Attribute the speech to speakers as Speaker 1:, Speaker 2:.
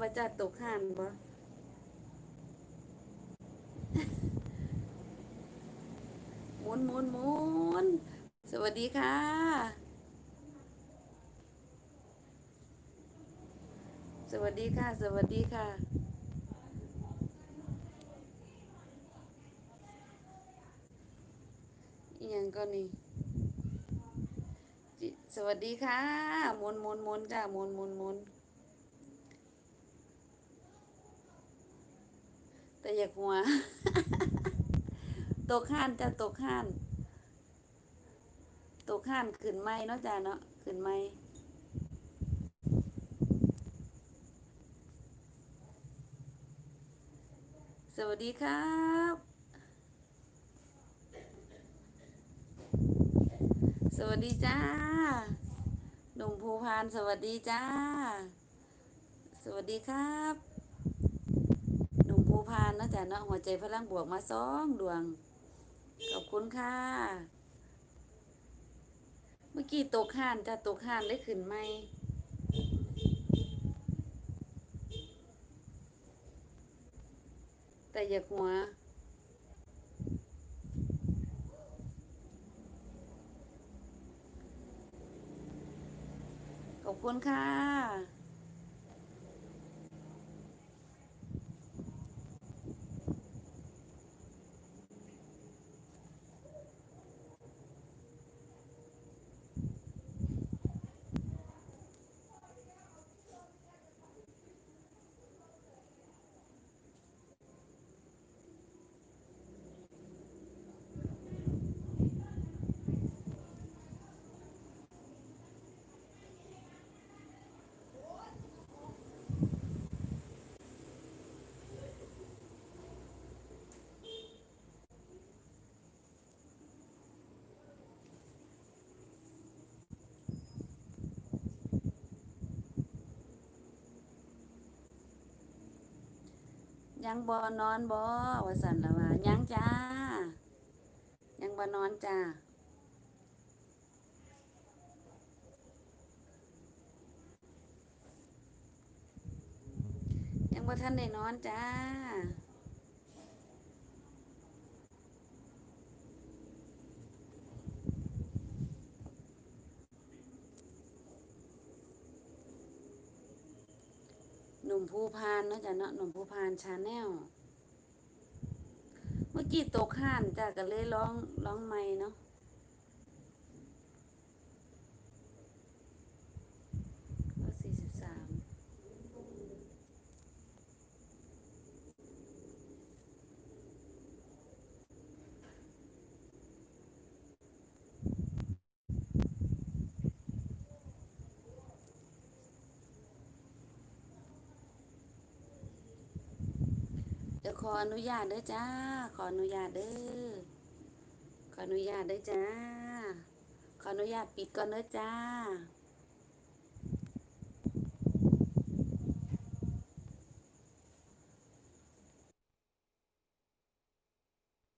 Speaker 1: บ่าจ้าตกห่านบ่หมุนหมุนหมุนสวัสดีค่ะ สวัสดีค่ะ สวัสดีค่ะยังก็นี่จิสวัสดีค่ะหมุนหมุนหมุนจ้าหมุนหมุนหมุน แต่อยากหัว ตกข้านจ้าตกข้าน ตกข้านขึ้นไม้เนาะจ้าเนาะขึ้นไม้สวัสดีครับ สวัสดีจ้าหนุ่มภูพานสวัสดีจ้า สวัสดีครับ หนุ่มภูพานเนาะ จ้ะเนาะหัวใจพลังบวกมาสองดวง ขอบคุณค่ะ เมื่อกี้ตกห่านจ้ะตกห่านได้ขึ้นไหมแต่อยากหัวขอบคุณค่ะ ยังบอนอนบอว่สันละว่ายังจ้า ยังบอนอนจ้ายังบ่ท่านได้นอนจ้า นุ่มภูพานเนาะจ้ะเนาะหนุ่มภูพานชาแนลเมื่อกี้ตกห่านจ้ะก็เลยร้องร้องไม่เนาะก็สี่สิบสามเดี๋ยวขออนุญาตเด้อจ้า ขออนุญาตเด้อ ขออนุญาตเด้อจ้า ขออนุญาตปิดก่อนเด้อจ้า